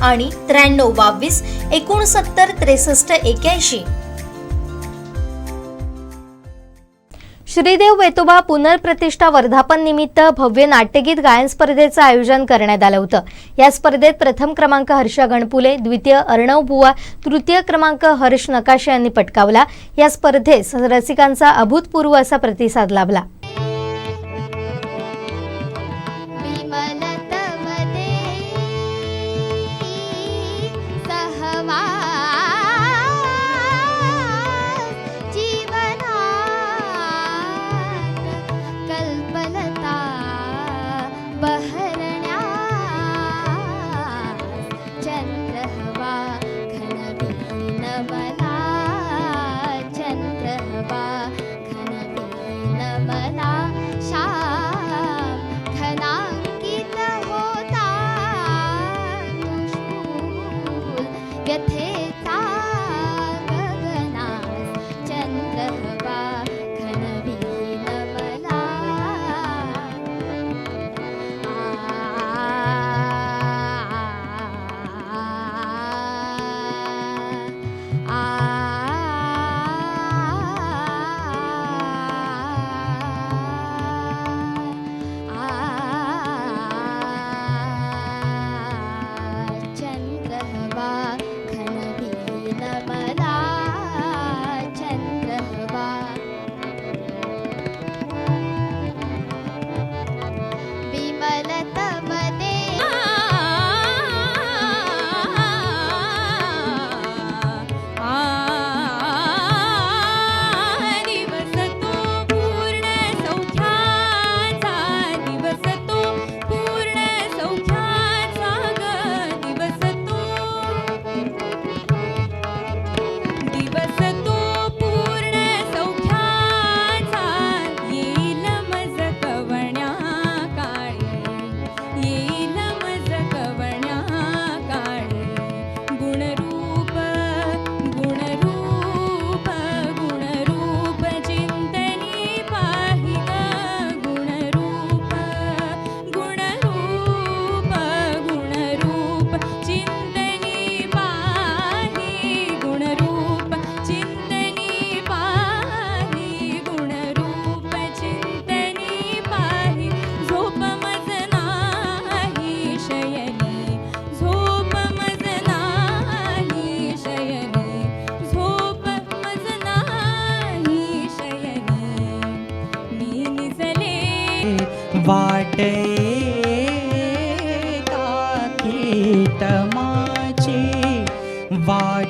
आणि त्र्याण्णव बावीस एकोणसत्तर त्रेसष्ट एक्याऐंशी. श्रीदेव वेतोबा पुनर्प्रतिष्ठा वर्धापन निमित्त भव्य नाट्यगीत गायन स्पर्धेचं आयोजन करण्यात आलं होतं. या स्पर्धेत प्रथम क्रमांक हर्षा गणपुले द्वितीय अर्णव बुवा तृतीय क्रमांक हर्ष नकाशे यांनी पटकावला. या स्पर्धेस रसिकांचा अभूतपूर्व असा प्रतिसाद लाभला.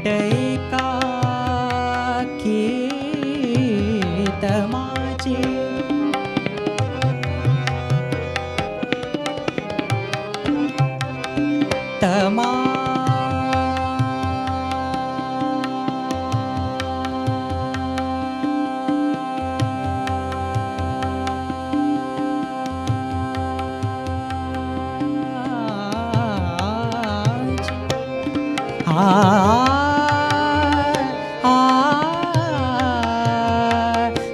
ડૈકા ખેતમાં છે તમા ah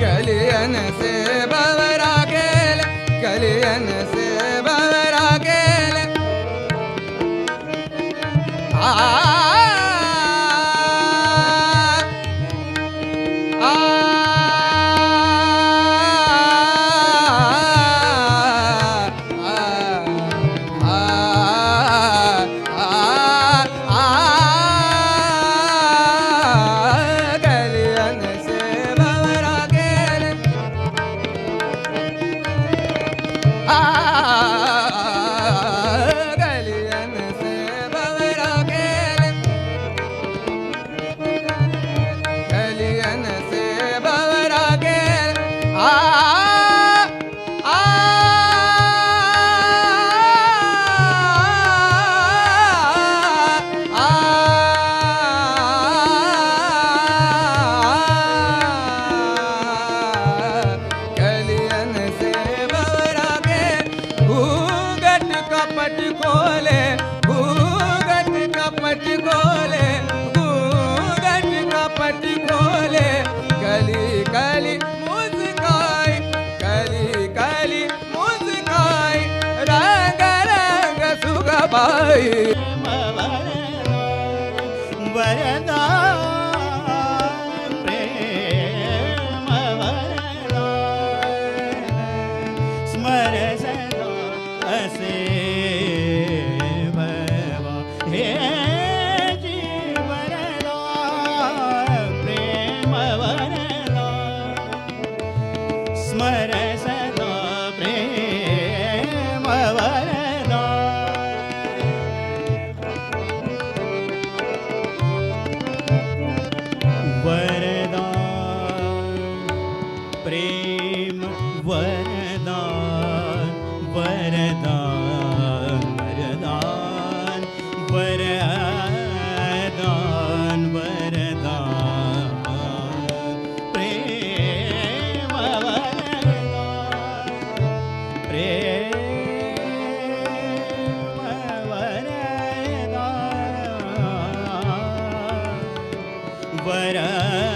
बवरा बवरा hey. वरा